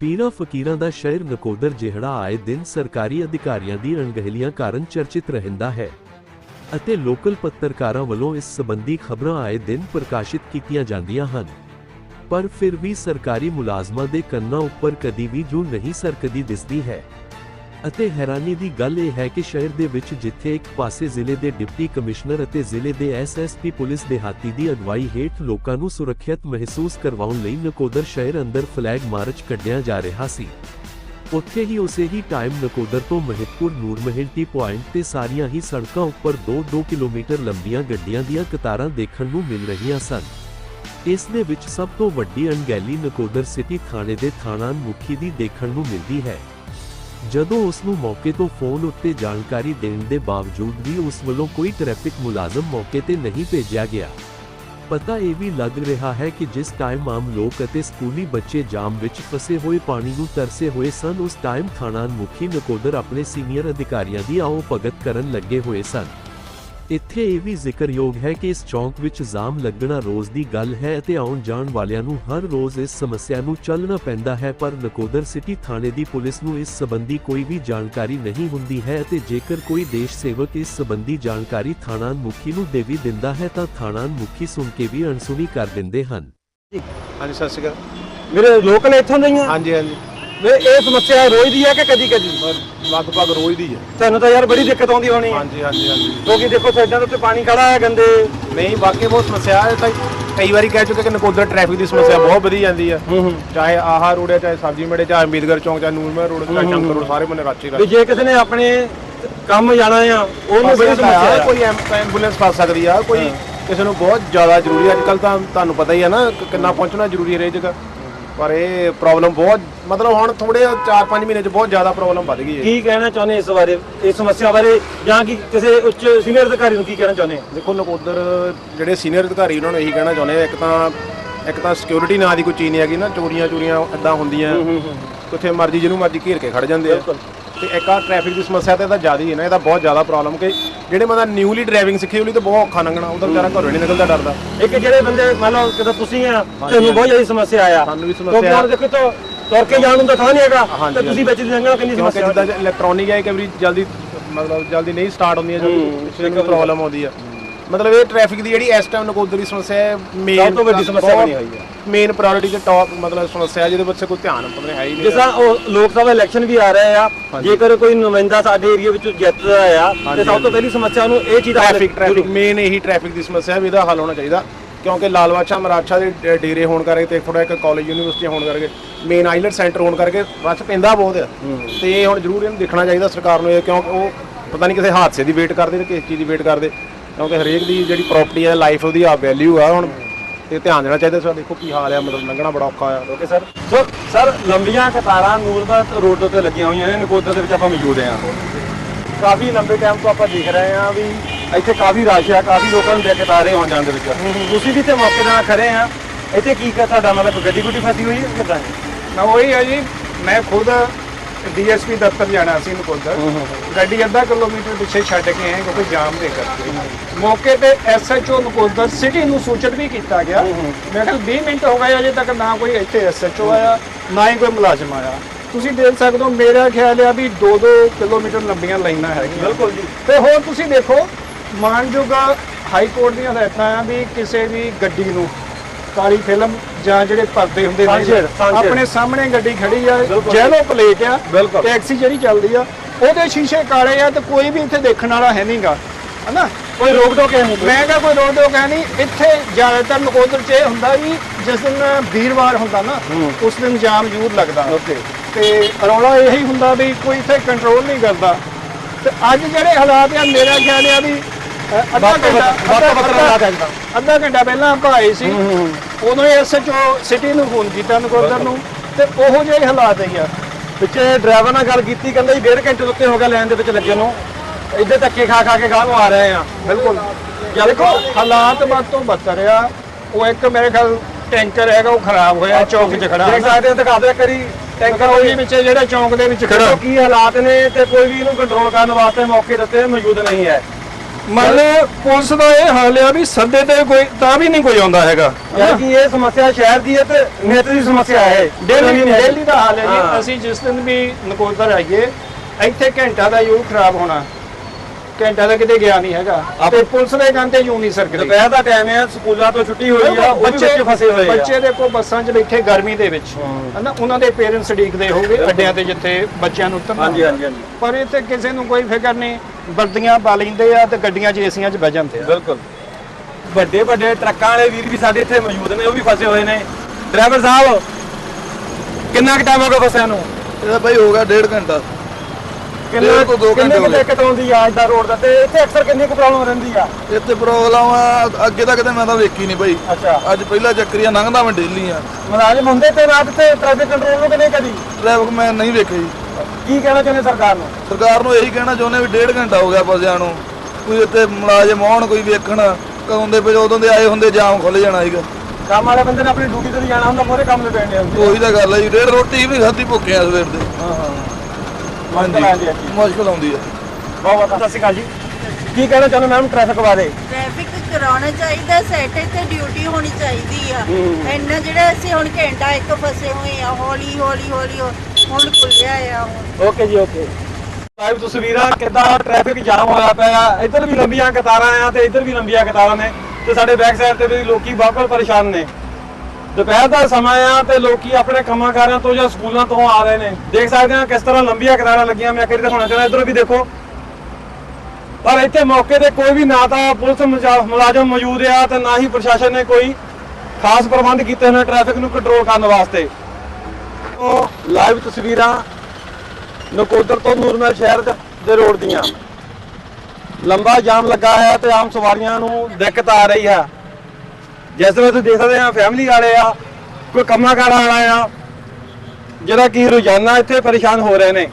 ਪੀਰਾਂ ਫਕੀਰਾਂ ਦਾ ਸ਼ਹਿਰ ਨਕੋਦਰ ਜਿਹੜਾ ਆਏ ਦਿਨ ਸਰਕਾਰੀ ਅਧਿਕਾਰੀਆਂ ਦੀ ਅਣਗਹਿਲੀਆਂ ਕਾਰਨ ਚਰਚਿਤ ਰਹਿੰਦਾ ਹੈ ਅਤੇ ਲੋਕਲ ਪੱਤਰਕਾਰਾਂ ਵੱਲੋਂ ਇਸ ਸੰਬੰਧੀ ਖਬਰਾਂ ਆਏ ਦਿਨ ਪ੍ਰਕਾਸ਼ਿਤ ਕੀਤੀਆਂ ਜਾਂਦੀਆਂ ਹਨ। ਪਰ ਫਿਰ ਵੀ ਸਰਕਾਰੀ ਮੁਲਾਜ਼ਮਾਂ ਦੇ ਕੰਨਾਂ ਉੱਪਰ ਕਦੀ ਵੀ ਜੂ ਨਹੀਂ ਸਰਕਦੀ ਦਿਸਦੀ ਹੈ। ਅਤੇ ਹੈਰਾਨੀ ਦੀ ਗੱਲ ਇਹ ਹੈ ਕਿ ਸ਼ਹਿਰ ਦੇ ਵਿੱਚ ਜਿੱਥੇ ਇੱਕ ਪਾਸੇ ਜ਼ਿਲ੍ਹੇ ਦੇ ਡਿਪਟੀ ਕਮਿਸ਼ਨਰ ਅਤੇ ਜ਼ਿਲ੍ਹੇ ਦੇ ਐਸਐਸਪੀ ਪੁਲਿਸ ਦੇ ਦੀ ਅਗਵਾਈ ਹੇਠ ਲੋਕਾਂ ਨੂੰ ਸੁਰੱਖਿਅਤ ਮਹਿਸੂਸ ਕਰਵਾਉਣ ਲਈ ਨਕੋਦਰ ਸ਼ਹਿਰ ਅੰਦਰ ਫਲੈਗ ਮਾਰਚ ਕੱਢਿਆ ਜਾ ਰਿਹਾ ਸੀ। ਉੱਥੇ ਹੀ ਉਸੇ ਹੀ ਟਾਈਮ ਨਕੋਦਰ ਤੋਂ ਮਹਿਤਪੁਰ ਨੂਰਮਹਿਲ ਟੀ ਪੁਆਇੰਟ ਤੇ ਸਾਰੀਆਂ ਹੀ ਸੜਕਾਂ ਉੱਪਰ 2-2 ਕਿਲੋਮੀਟਰ ਲੰਬੀਆਂ ਗੱਡੀਆਂ ਦੀਆਂ ਕਤਾਰਾਂ ਦੇਖਣ ਨੂੰ ਮਿਲ ਰਹੀਆਂ ਸਨ। ਇਸ ਦੇ ਵਿੱਚ ਸਭ ਤੋਂ ਵੱਡੀ ਅਣਗਹਿਲੀ ਨਕੋਦਰ ਸਿਟੀ ਥਾਣੇ ਦੇ ਥਾਣਾ ਮੁਖੀ ਦੀ ਦੇਖਣ ਨੂੰ ਮਿਲਦੀ ਹੈ। ਜਦੋਂ ਉਸ ਨੂੰ ਮੌਕੇ ਤੋਂ ਫੋਨ ਉੱਤੇ ਜਾਣਕਾਰੀ ਦੇਣ ਦੇ ਬਾਵਜੂਦ ਵੀ ਉਸ ਵੱਲੋਂ ਕੋਈ ਟ੍ਰੈਫਿਕ ਮੁਲਾਜ਼ਮ ਮੌਕੇ ਤੇ ਨਹੀਂ ਭੇਜਿਆ ਗਿਆ, ਪਤਾ ਇਹ ਵੀ ਲੱਗ ਰਿਹਾ ਹੈ ਕਿ ਜਿਸ ਟਾਈਮ ਆਮ ਲੋਕ ਅਤੇ ਸਕੂਲੀ ਬੱਚੇ ਜਾਮ ਵਿੱਚ ਫਸੇ ਹੋਏ, ਪਾਣੀ ਨੂੰ ਤਰਸੇ ਹੋਏ ਸਨ, ਉਸ ਟਾਈਮ ਥਾਣਾ ਮੁਖੀ ਨਕੋਦਰ ਆਪਣੇ ਸੀਨੀਅਰ ਅਧਿਕਾਰੀਆਂ ਦੀ ਆਓ ਭਗਤ ਕਰਨ ਲੱਗੇ ਹੋਏ ਸਨ। ਇੱਥੇ ਇਹ ਵੀ ਜ਼ਿਕਰਯੋਗ ਹੈ ਕਿ ਇਸ ਚੌਂਕ ਵਿੱਚ ਜਾਮ ਲੱਗਣਾ ਰੋਜ਼ ਦੀ ਗੱਲ ਹੈ ਅਤੇ ਆਉਣ ਜਾਣ ਵਾਲਿਆਂ ਨੂੰ ਹਰ ਰੋਜ਼ ਇਸ ਸਮੱਸਿਆ ਨੂੰ ਚੱਲਣਾ ਪੈਂਦਾ ਹੈ ਪਰ ਨਕੋਦਰ ਸਿਟੀ ਥਾਣੇ ਦੀ ਪੁਲਿਸ ਨੂੰ ਇਸ ਸੰਬੰਧੀ ਕੋਈ ਵੀ ਜਾਣਕਾਰੀ ਨਹੀਂ ਹੁੰਦੀ ਹੈ ਅਤੇ ਜੇਕਰ ਕੋਈ ਦੇਸ਼ ਸੇਵਕ ਇਸ ਸੰਬੰਧੀ ਜਾਣਕਾਰੀ ਥਾਣਾ ਮੁਖੀ ਨੂੰ ਦੇ ਵੀ ਦਿੰਦਾ ਹੈ ਤਾਂ ਥਾਣਾ ਮੁਖੀ ਸੁਣ ਕੇ ਵੀ ਅਣਸੁਣੀ ਕਰ ਦਿੰਦੇ ਹਨ। ਹਾਂਜੀ ਸਤਿ ਸ਼੍ਰੀ ਅਕਾਲ। ਮੇਰੇ ਲੋਕਲ ਇੱਥੋਂ ਦੇ ਹੀ ਆ? ਹਾਂਜੀ ਹਾਂਜੀ। ਵੇ ਇਹ ਸਮੱਸਿਆ ਰੋਜ਼ ਦੀ ਹੈ ਕਿ ਕਦੀ ਕਦੀ? ਲਗਭਗ ਰੋਜ਼ ਦੀ ਹੈ। ਤੁਹਾਨੂੰ ਤਾਂ ਯਾਰ ਬੜੀ ਦਿੱਕਤ ਆਉਂਦੀ ਹੋਣੀ। ਹਾਂਜੀ ਹਾਂਜੀ ਹਾਂਜੀ। ਕਿਉਂਕਿ ਦੇਖੋ ਸਾਈਡਾਂ ਦੇ ਉੱਤੇ ਪਾਣੀ ਖੜਾ ਹੈ ਗੰਦੇ। ਨਹੀਂ ਬਾਕੀ ਬਹੁਤ ਸਮੱਸਿਆ ਹੈ ਤਾਂ ਕਈ ਵਾਰੀ ਕਹਿ ਚੁੱਕੇ ਕਿ ਨਕੋਦਰ ਟ੍ਰੈਫਿਕ ਦੀ ਸਮੱਸਿਆ ਬਹੁਤ ਵਧੀ ਜਾਂਦੀ ਹੈ। ਹੂੰ ਹੂੰ। ਚਾਹੇ ਆਹਾ ਰੋਡ ਹੈ ਚਾਹੇ ਸਬਜ਼ੀ ਮੇੜੇ ਚਾਹੇ ਅੰਬੇਦਕਰ ਚੌਂਕ ਚਾਹੇ ਨੂਰਮਹਿਰ ਰੋਡ ਚਾਹੇ ਸ਼ੰਕਰ ਰੋਡ ਸਾਰੇ ਬੰਨੇ ਰਾਚੀ ਵੀ ਜੇ ਕਿਸੇ ਨੇ ਆਪਣੇ ਕੰਮ ਜਾਣਾ ਆ ਉਹਨੂੰ ਬੜੀ ਸਮੱਸਿਆ ਹੈ ਕੋਈ ਐਂਬੂਲੈਂਸ ਫਸ ਸਕਦੀ ਆ ਕੋਈ ਕਿਸੇ ਨੂੰ ਬਹੁਤ ਜ਼ਿਆਦਾ ਜ਼ਰੂਰੀ ਅੱਜ ਕੱਲ ਤਾਂ ਤੁਹਾਨੂੰ ਪਤਾ ਹੀ ਹੈ ਨਾ ਕਿੰਨਾ ਪਹੁੰਚਣਾ ਜ਼ਰੂਰੀ ਹੈ ਜਗ੍ਹਾ। ਪਰ ਇਹ ਪ੍ਰੋਬਲਮ ਬਹੁਤ ਮਤਲਬ ਹੁਣ ਥੋੜੇ 4-5 ਮਹੀਨੇ ਚ ਬਹੁਤ ਜ਼ਿਆਦਾ ਪ੍ਰੋਬਲਮ ਵੱਧ ਗਈ ਹੈ। ਕੀ ਕਹਿਣਾ ਚਾਹੁੰਦੇ ਇਸ ਬਾਰੇ ਇਸ ਸਮੱਸਿਆ ਬਾਰੇ? ਜਾਂ ਕਿ ਕਿਸੇ ਉੱਚ ਸੀਨੀਅਰ ਅਧਿਕਾਰੀ ਨੂੰ ਕੀ ਕਹਿਣਾ ਚਾਹੁੰਦੇ ਦੇਖੋ ਨਕੋਦਰ ਜਿਹੜੇ ਸੀਨੀਅਰ ਅਧਿਕਾਰੀ ਉਹਨਾਂ ਨੂੰ ਇਹੀ ਕਹਿਣਾ ਚਾਹੁੰਦੇ ਆ ਇੱਕ ਤਾਂ ਇੱਕ ਤਾਂ ਸਿਕਿਉਰਿਟੀ ਨਾਂ ਦੀ ਕੋਈ ਚੀਜ਼ ਨਹੀਂ ਹੈਗੀ ਨਾ ਚੋਰੀਆਂ ਚੋਰੀਆਂ ਇਦਾਂ ਹੁੰਦੀਆਂ ਕਿੱਥੇ ਮਰਜ਼ੀ ਜਿਹਨੂੰ ਮਰਜ਼ੀ ਘੇਰ ਕੇ ਖੜ ਜਾਂਦੇ ਆ। ਤੇ ਇੱਕ ਆ ਟ੍ਰੈਫਿਕ ਦੀ ਸਮੱਸਿਆ ਤੇ ਤਾਂ ਜ਼ਿਆਦਾ ਹੀ ਹੈ ਨਾ ਇਹਦਾ ਬਹੁਤ ਜ਼ਿਆਦਾ ਪ੍ਰੋਬਲਮ ਕਿ ਜਿਹੜੇ ਬੰਦਾ ਨਿਊਲੀ ਡਰਾਈਵਿੰਗ ਸਿੱਖੀ ਉਹਲੀ ਤਾਂ ਬਹੁਤ ਔਖਾ ਲੰਘਣਾ ਉਹਦਾ ਵਿਚਾਰਾ ਘਰੋਂ ਨਹੀਂ ਨਿਕਲਦਾ ਡਰਦਾ। ਇੱਕ ਜਿਹੜੇ ਬੰਦੇ ਮੰਨ ਲਓ ਕਿਤੇ ਤੁਸੀਂ ਆ ਤੁਹਾਨੂੰ ਬਹੁਤ ਜ਼ਿਆਦਾ ਸਮੱਸਿਆ ਆ ਸਾਨੂੰ ਵੀ ਸਮੱਸਿਆ ਹੁਣ ਦੇਖੋ ਤਾਂ ਤੁਰ ਕੇ ਜਾਣ ਨੂੰ ਤਾਂ ਥਾਂ ਨਹੀਂ ਹੈਗਾ ਤੇ ਤੁਸੀਂ ਵਿੱਚ ਦੀ ਲੰਘਣਾ ਕਿੰਨੀ ਸਮੱਸਿਆ ਜਿੱਦਾਂ ਇਲੈਕਟ੍ਰੋਨਿਕ ਹੈ ਕਈ ਵਾਰੀ ਜਲਦੀ ਮਤਲਬ ਜਲਦੀ ਨਹੀਂ ਸਟਾਰਟ ਹੁੰਦੀਆਂ ਜਦੋਂ ਪ੍ਰੋਬਲਮ ਆਉਂਦੀ ਆ। ਮਤਲਬ ਇਹ ਟ੍ਰੈਫਿਕ ਦੀ ਜਿਹੜੀ ਇਸ ਟਾਈਮ ਨਕੋਦਰ ਦੀ ਸਮੱਸਿਆ ਹੈ ਮੇਨ ਸਭ ਤੋਂ ਵੱਡੀ ਸਮੱਸਿਆ ਬਣੀ ਹੋਈ ਹੈ। ਮੇਨ ਪ੍ਰਾਇੋਰਟੀ ਤੇ ਟੌਪ ਮਤਲਬ ਸਮੱਸਿਆ ਜਿਹਦੇ ਵਿੱਚ ਕੋਈ ਧਿਆਨ ਨਹੀਂ ਹੈ ਹੀ ਨਹੀਂ। ਜਿਸ ਤਰ੍ਹਾਂ ਉਹ ਲੋਕ ਸਭਾ ਇਲੈਕਸ਼ਨ ਵੀ ਆ ਰਹੇ ਆ ਜੇਕਰ ਕੋਈ ਨੁਮਾਇੰਦਾ ਸਾਡੇ ਏਰੀਆ ਵਿੱਚੋਂ ਜਿੱਤਦਾ ਆ ਤੇ ਸਭ ਤੋਂ ਪਹਿਲੀ ਸਮੱਸਿਆ ਨੂੰ ਇਹ ਚੀਜ਼ ਦਾ ਟ੍ਰੈਫਿਕ ਟ੍ਰੈਫਿਕ ਮੇਨ ਇਹੀ ਟ੍ਰੈਫਿਕ ਦੀ ਸਮੱਸਿਆ ਵੀ ਇਹਦਾ ਹੱਲ ਹੋਣਾ ਚਾਹੀਦਾ ਕਿਉਂਕਿ ਲਾਲ ਬਾਦਸ਼ਾਹ ਮਰਾਠਾ ਦੇ ਡੇਰੇ ਹੋਣ ਕਰਕੇ ਤੇ ਥੋੜਾ ਇੱਕ ਕਾਲਜ ਯੂਨੀਵਰਸਿਟੀ ਹੋਣ ਕਰਕੇ ਮੇਨ ਆਈਲੈਂਡ ਸੈਂਟਰ ਹੋਣ ਕਰਕੇ ਰਸ਼ ਪੈਂਦਾ ਬਹੁਤ ਆ। ਤੇ ਇਹ ਹੁਣ ਜ਼ਰੂਰ ਇਹਨੂੰ ਦੇਖਣਾ ਚਾਹੀਦਾ ਸਰਕਾਰ ਨੂੰ ਇਹ ਕਿਉਂਕਿ ਉਹ ਪਤਾ ਨਹੀਂ ਕਿਸੇ ਹਾਦਸੇ ਦੀ ਵੇਟ ਕਰਦੇ ਨੇ ਕਿਸ ਚੀਜ਼ ਦੀ ਵੇਟ ਕਰਦੇ ਕਿਉਂਕਿ ਹਰੇਕ ਦੀ ਜਿਹੜੀ ਪ੍ਰਾਪਰਟੀ ਹੈ ਲਾਈਫ ਉਹਦੀ ਆ ਵੈਲਿਊ ਆ ਹੁਣ ਤੇ ਧਿਆਨ ਦੇਣਾ ਚਾਹੀਦਾ ਸਰ ਦੇਖੋ ਕੀ ਹਾਲ ਆ ਮਤਲਬ ਲੰਘਣਾ ਬੜਾ ਔਖਾ ਆ। ਓਕੇ ਸਰ ਸੋ ਸਰ ਲੰਬੀਆਂ ਕਤਾਰਾਂ ਨੂਰਬਤ ਰੋਡ ਉੱਤੇ ਲੱਗੀਆਂ ਹੋਈਆਂ ਨੇ ਨਕੋਦਰ ਦੇ ਵਿੱਚ ਆਪਾਂ ਮੌਜੂਦ ਹਾਂ। ਕਾਫੀ ਲੰਬੇ ਟਾਈਮ ਤੋਂ ਆਪਾਂ ਦੇਖ ਰਹੇ ਹਾਂ ਵੀ ਇੱਥੇ ਕਾਫੀ ਰਸ਼ ਆ ਕਾਫੀ ਲੋਕਾਂ ਨੂੰ ਦੇਖ ਕੇ ਤਾਰੇ ਆਉਣ ਜਾਣ ਦੇ ਵਿੱਚ। ਤੁਸੀਂ ਵੀ ਤੇ ਮੌਕੇ ਨਾਲ ਖੜੇ ਆ ਇੱਥੇ ਕੀ ਕਰ ਤੁਹਾਡਾ ਮਤਲਬ ਗੱਡੀ ਗੁੱਡੀ ਫਸੀ ਹੋਈ ਹੈ ਕਿੱਦਾਂ? ਮੈਂ ਉਹੀ ਹੈ ਜੀ ਮੈਂ ਖੁਦ ਡੀਐਸਪੀ ਦਫ਼ਤਰ ਜਾਣਾ ਸੀ ਨਕੋਦਰ। ਗੱਡੀ ਅੱਧਾ ਕਿਲੋਮੀਟਰ ਪਿੱਛੇ ਛੱਡ ਕੇ ਆਏ ਕਿਉਂਕਿ ਜਾਮ ਦੇ ਕਰਕੇ। ਮੌਕੇ ਤੇ ਐਸਐਚਓ ਨਕੋਦਰ ਸਿਟੀ ਨੂੰ ਸੂਚਿਤ ਵੀ ਕੀਤਾ ਗਿਆ। ਮੈਂ ਕਿਹਾ 20 ਮਿੰਟ ਹੋ ਗਏ ਅਜੇ ਤੱਕ ਨਾ ਕੋਈ ਇੱਥੇ ਐਸਐਚਓ ਆਇਆ ਨਾ ਹੀ ਕੋਈ ਮੁਲਾਜ਼ਮ ਆਇਆ। ਤੁਸੀਂ ਦੇਖ ਸਕਦੇ ਹੋ ਮੇਰਾ ਖਿਆਲ ਆ ਵੀ 2-2 ਕਿਲੋਮੀਟਰ ਲੰਬੀਆਂ ਲਾਈਨਾਂ ਹੈਗੀਆਂ। ਬਿਲਕੁਲ ਜੀ। ਤੇ ਹੋਰ ਤੁਸੀਂ ਦੇਖੋ ਮਾਨਯੋਗ ਹਾਈ ਕੋਰਟ ਦੀਆਂ ਹਦਾਇਤਾਂ ਆ ਵੀ ਕਿਸੇ ਵੀ ਗੱਡੀ ਨੂੰ ਕਾਲੀ ਫਿਲਮ ਜਾਂ ਜਿਹੜੇ ਪਰਦੇ ਹੁੰਦੇ ਸਾਂਝੇਰ। ਆਪਣੇ ਸਾਹਮਣੇ ਗੱਡੀ ਖੜੀ ਆ। ਜੈਲੋ ਪਲੇਟ ਆ। ਟੈਕਸੀ ਜਿਹੜੀ ਚੱਲਦੀ ਆ ਉਹਦੇ ਸ਼ੀਸ਼ੇ ਕਾਲੇ ਆ ਤੇ ਕੋਈ ਵੀ ਇੱਥੇ ਦੇਖਣ ਵਾਲਾ ਹੈ ਨਹੀਂਗਾ ਹਨਾ? ਕੋਈ ਰੋਕ ਟੋਕ ਹੈ ਨਹੀਂ। ਮੈਂ ਕਿਹਾ ਕੋਈ ਰੋਡ ਟੋਕ ਹੈ ਨਹੀਂ। ਇੱਥੇ ਜ਼ਿਆਦਾਤਰ ਨਕੋਦਰ 'ਚ ਇਹ ਹੁੰਦਾ ਵੀ ਜਿਸ ਦਿਨ ਵੀਰਵਾਰ ਹੁੰਦਾ ਨਾ ਉਸ ਦਿਨ ਜਾਮ ਜ਼ਰੂਰ ਲੱਗਦਾ। ਤੇ ਰੌਲਾ ਇਹੀ ਹੁੰਦਾ ਵੀ ਕੋਈ ਇੱਥੇ ਕੰਟਰੋਲ ਨਹੀਂ ਕਰਦਾ। ਤੇ ਅੱਜ ਜਿਹੜੇ ਹਾਲਾਤ ਆ ਮੇਰਾ ਖਿਆਲ ਆ ਵੀ ਅੱਧਾ ਘੰਟਾ ਅੱਧਾ-। ਅੱਧਾ ਘੰਟਾ ਪਹਿਲਾਂ ਆਪਾਂ ਆਏ ਸੀ। ਉਦੋਂ ਹੀ ਐਸਐਚਓ ਸਿਟੀ ਨੂੰ ਫੋਨ ਕੀਤਾ ਨਕੋਦਰ ਨੂੰ ਤੇ ਉਹੋ ਜਿਹੇ ਹਾਲਾਤ ਹੀ ਆ। ਪਿੱਛੇ ਡਰਾਈਵਰ ਨਾਲ ਗੱਲ ਕੀਤੀ ਕਹਿੰਦਾ ਜੀ ਡੇਢ ਘੰਟੇ ਤੋਂ ਉੱਤੇ ਹੋ ਗਿਆ ਲਾਈਨ ਦੇ ਵਿੱਚ ਲੱਗੇ ਨੂੰ। ਇੱਧਰ ਧੱਕੇ ਖਾ ਖਾ ਕੇ ਗਾਹ ਨੂੰ ਆ ਰਹੇ ਆ। ਬਿਲਕੁਲ। ਦੇਖੋ ਹਾਲਾਤ ਵੱਧ ਤੋਂ ਬੱਤਰ ਆ। ਉਹ ਇੱਕ ਮੇਰੇ ਖਿਆਲ ਟੈਂਕਰ ਹੈਗਾ ਉਹ ਖਰਾਬ ਹੋਇਆ ਚੌਕ 'ਚ ਖੜਾ ਦੇਖ ਸਕਦੇ ਹੋ ਦਿਖਾ ਦਿਆ ਕਰੀ ਟੈਂਕਰ ਉਹਦੇ ਵਿੱਚ ਜਿਹੜਾ ਚੌਂਕ ਦੇ ਵਿੱਚ ਖੜਾ। ਕੀ ਹਾਲਾਤ ਨੇ ਤੇ ਕੋਈ ਵੀ ਇਹਨੂੰ ਕੰਟਰੋਲ ਕਰਨ ਵਾਸਤੇ ਮੌਕੇ ਦੇ ਉੱਤੇ ਮੌਜੂਦ ਨਹੀਂ ਹੈ। ਮੰਨ ਪੁਲਿਸ ਦਾ ਇਹ ਹਾਲ ਆ ਵੀ ਸੱਦੇ ਤੇ ਕੋਈ ਤਾਂ ਵੀ ਨਹੀਂ ਕੋਈ ਆਉਂਦਾ ਹੈਗਾ। ਕਿ ਇਹ ਸਮੱਸਿਆ ਸ਼ਹਿਰ ਦੀ ਹੈ ਤੇ ਨੇਤ ਦੀ ਸਮੱਸਿਆ ਹੈ। ਡੇਲੀ। ਡੇਲੀ ਦਾ ਹਾਲ ਹੈ। ਜੀ। ਅਸੀਂ ਜਿਸ ਦਿਨ ਵੀ ਨਕੋਦਰ ਆਈਏ ਇੱਥੇ ਘੰਟਾ ਦਾ ਯੂ ਖਰਾਬ ਹੋਣਾ। ਘੰਟਾ ਦਾ ਕਿਤੇ ਗਿਆ ਨਹੀਂ ਹੈਗਾ। ਤੇ ਪੁਲਿਸ ਦੇ ਤੇ ਯੂ ਨਹੀਂ ਸਰਕਦੀ। ਦੁਪਹਿਰ ਦਾ ਟਾਈਮ ਹੈ ਸਕੂਲਾਂ ਤੋਂ ਛੁੱਟੀ ਹੋਈ ਆ ਬੱਚੇ ਫਸੇ ਹੋਏ ਆ। ਬੱਚੇ ਦੇਖੋ ਬੱਸਾਂ 'ਚ ਬੈਠੇ ਗਰਮੀ ਦੇ ਵਿੱਚ। ਹਨਾ ਉਹਨਾਂ ਦੇ ਪੇਰੈਂਟਸ ਡੀਕਦੇ ਹੋਗੇ ਅੱਡਿਆਂ ਤੇ ਜਿੱਥੇ ਬੱਚਿਆਂ ਨੂੰ ਉਤਰਨਾ ਹਾਂਜੀ ਹਾਂਜੀ। ਪਰ ਇੱਥੇ ਕਿਸੇ ਨੂੰ ਕੋਈ ਫਿਕਰ ਨਹੀਂ। ਵਰਦੀਆਂ ਪਾ ਲੈਂਦੇ ਆ ਤੇ ਗੱਡੀਆਂ 'ਚ ਏਸੀਆਂ 'ਚ ਬਹਿ ਜਾਂਦੇ ਆ। ਬਿਲਕੁਲ। ਵੱਡੇ ਵੱਡੇ ਟਰੱਕਾਂ ਵਾਲੇ ਵੀਰ ਵੀ ਸਾਡੇ ਇੱਥੇ ਮੌਜੂਦ ਨੇ ਉਹ ਵੀ ਫਸੇ ਹੋਏ ਨੇ। ਡਰਾਈਵਰ ਸਾਹਿਬ ਕਿੰਨਾ ਕੁ ਟਾਈਮ ਹੋ ਗਿਆ ਫਸਿਆਂ ਨੂੰ? ਇਹਦਾ ਭਾਈ ਹੋ ਗਿਆ ਡੇਢ ਘੰਟਾ। ਕਿੰਨੇ ਤੋਂ ਦੋ ਕਿੰਨੇ ਘੰਟੇ ਹੋ ਗਏ। ਦਿੱਕਤ ਆਉਂਦੀ ਆ ਇਦਾਂ ਰੋਡ ਦਾ? ਤੇ ਇੱਥੇ ਅਕਸਰ ਕਿੰਨੀ ਕੁ ਪ੍ਰੋਬਲਮ ਰਹਿੰਦੀ ਆ? ਇੱਥੇ ਪ੍ਰੋਬਲਮ ਆ ਅੱਗੇ ਤਾਂ ਕਦੇ ਮੈਂ ਤਾਂ ਵੇਖੀ ਨਹੀਂ ਭਾਈ ਅੱਛਾ। ਅੱਜ ਪਹਿਲਾ ਚੱਕਰੀ ਆ ਲੰਘਦਾ ਮੈਂ ਡੇਲੀ ਆ। ਮੁਲਾਜ਼ਮ ਹੁੰਦੇ ਤੇ ਰਾਤ ਤੇ ਟ੍ਰੈਫਿਕ ਕੰਟਰੋਲ ਨੂੰ ਕਿ ਨਹੀਂ ਕਦੀ ਟ੍ਰੈਫਿਕ ਮੈਂ ਨਹੀਂ ਵੇਖਿਆ ਜੀ। ਕੀ ਕਹਿਣਾ ਚਾਹੁੰਦੇ ਸਰਕਾਰ ਨੂੰ? ਸਰਕਾਰ ਨੂੰ ਇਹੀ ਕਹਿਣਾ ਚਾਹੁੰਦੇ ਵੀ ਡੇਢ ਘੰਟਾ ਹੋ ਗਿਆ ਫਸਿਆਂ ਨੂੰ। ਕੋਈ ਇੱਥੇ ਮੁਲਾਜ਼ਮ ਆਉਣ ਕੋਈ ਵੇਖਣ ਕਦੋਂ ਦੇ ਪਏ ਉਦੋਂ ਦੇ ਆਏ ਹੁੰਦੇ ਜਾਮ ਖੁੱਲ ਜਾਣਾ ਸੀਗਾ। ਕੰਮ ਵਾਲੇ ਬੰਦੇ ਨੇ ਆਪਣੀ ਡਿਊਟੀ ਤੇ ਜਾਣਾ ਹੁੰਦਾ ਪੂਰੇ ਕੰਮ ਤੇ ਬੈਠੇ ਹੁੰਦੇ ਉਹੀ ਤਾਂ ਗੱਲ ਹੈ ਜੀ ਡੇਢ ਰੋਟੀ ਵੀ ਖਾਧੀ ਭੁੱਖੇ ਆ ਸਵੇਰ ਦੇ। ਹਾਂ ਹਾਂ। ਮੁਸ਼ਕਲ ਆਉਂਦੀ ਹੈ ਜੀ। ਮੁਸ਼ਕਲ ਆਉਂਦੀ ਆ। ਬਹੁਤ ਬਹੁਤ ਸਤਿ ਸ਼੍ਰੀ ਅਕਾਲ ਜੀ। ਕੀ ਕਹਿਣਾ ਚਾਹੁੰਦੇ ਮੈਮ ਟ੍ਰੈਫਿਕ ਬਾਰੇ? ਟ੍ਰੈਫਿਕ ਕਰਾਉਣਾ ਚਾਹੀਦਾ ਸੈਟ ਤੇ ਡਿਊਟੀ ਹੋਣੀ ਚਾਹੀਦੀ ਆ। ਇੰਨਾ ਜਿਹੜਾ ਅਸੀਂ ਹੁਣ ਘੰਟਾ ਇੱਕ ਫਸੇ ਹੋਏ ਆ ਹੌਲੀ ਹੌਲੀ ਹੌਲੀ ਹੌਲੀ ਹੁਣ ਖੁੱਲਿਆ ਆ ਹੁਣ ਓਕੇ ਜੀ, ਓਕੇ। ਲਾਈਵ ਤਸਵੀਰਾਂ ਕਿੱਦਾਂ ਟ੍ਰੈਫਿਕ ਜਾਮ ਹੋਇਆ ਪਿਆ? ਆ। ਇੱਧਰ ਵੀ ਲੰਬੀਆਂ ਕਤਾਰਾਂ ਆ ਤੇ ਇੱਧਰ ਵੀ ਲੰਬੀਆਂ ਕਤਾਰਾਂ ਨੇ ਤੇ ਸਾਡੇ ਬੈਕ ਸਾਈਡ ਤੇ ਵੀ ਲੋਕੀ ਬਹੁਤ ਪਰੇਸ਼ਾਨ ਨੇ। ਦੁਪਹਿਰ ਦਾ ਸਮਾਂ ਆ ਤੇ ਲੋਕੀ ਆਪਣੇ ਕੰਮਾਂ ਤੋਂ ਜਾਂ ਸਕੂਲਾਂ ਤੋਂ ਆ ਰਹੇ ਨੇ। ਦੇਖ ਸਕਦੇ ਆ ਕਿਸ ਤਰ੍ਹਾਂ ਲੰਬੀਆਂ ਕਤਾਰਾਂ ਲੱਗੀਆਂ ਮੈਂ ਕਿਹੜੀ ਦਿਖਾਉਣਾ ਚਾਹੁੰਦਾ, ਇੱਧਰ ਵੀ ਦੇਖੋ। ਪਰ ਇੱਥੇ ਮੌਕੇ ਤੇ ਕੋਈ ਵੀ ਨਾ ਤਾਂ ਪੁਲਿਸ ਮੁਜਾ- ਮੁਲਾਜ਼ਮ ਮੌਜੂਦ ਆ ਤੇ ਨਾ ਹੀ ਪ੍ਰਸ਼ਾਸਨ ਨੇ ਕੋਈ ਖਾਸ ਪ੍ਰਬੰਧ ਕੀਤੇ ਹੋਏ ਟ੍ਰੈਫਿਕ ਨੂੰ ਕੰਟਰੋਲ ਕਰਨ ਵਾਸਤੇ। ਉਹ ਲਾਈਵ ਤਸਵੀਰਾਂ ਨਕੋਦਰ ਤੋਂ ਨੂਰਮਹਿਲ ਸ਼ਹਿਰ ਦੇ- ਦੇ ਰੋਡ ਦੀਆਂ। ਲੰਬਾ ਜਾਮ ਲੱਗਾ ਹੈ ਤੇ ਆਮ ਸਵਾਰੀਆਂ ਨੂੰ ਦਿੱਕਤ ਆ ਰਹੀ ਹੈ। ਜਿਸ ਤਰ੍ਹਾਂ ਤੁਸੀਂ ਦੇਖ ਸਕਦੇ ਆ ਫੈਮਿਲੀ ਵਾਲੇ ਆ, ਕੋਈ ਕੰਮਾਂ ਕਾਰਾਂ ਵਾਲਾ ਆ, ਜਿਹੜਾ ਕਿ ਰੋਜ਼ਾਨਾ ਇੱਥੇ ਪਰੇਸ਼ਾਨ ਹੋ ਰਹੇ ਨੇ।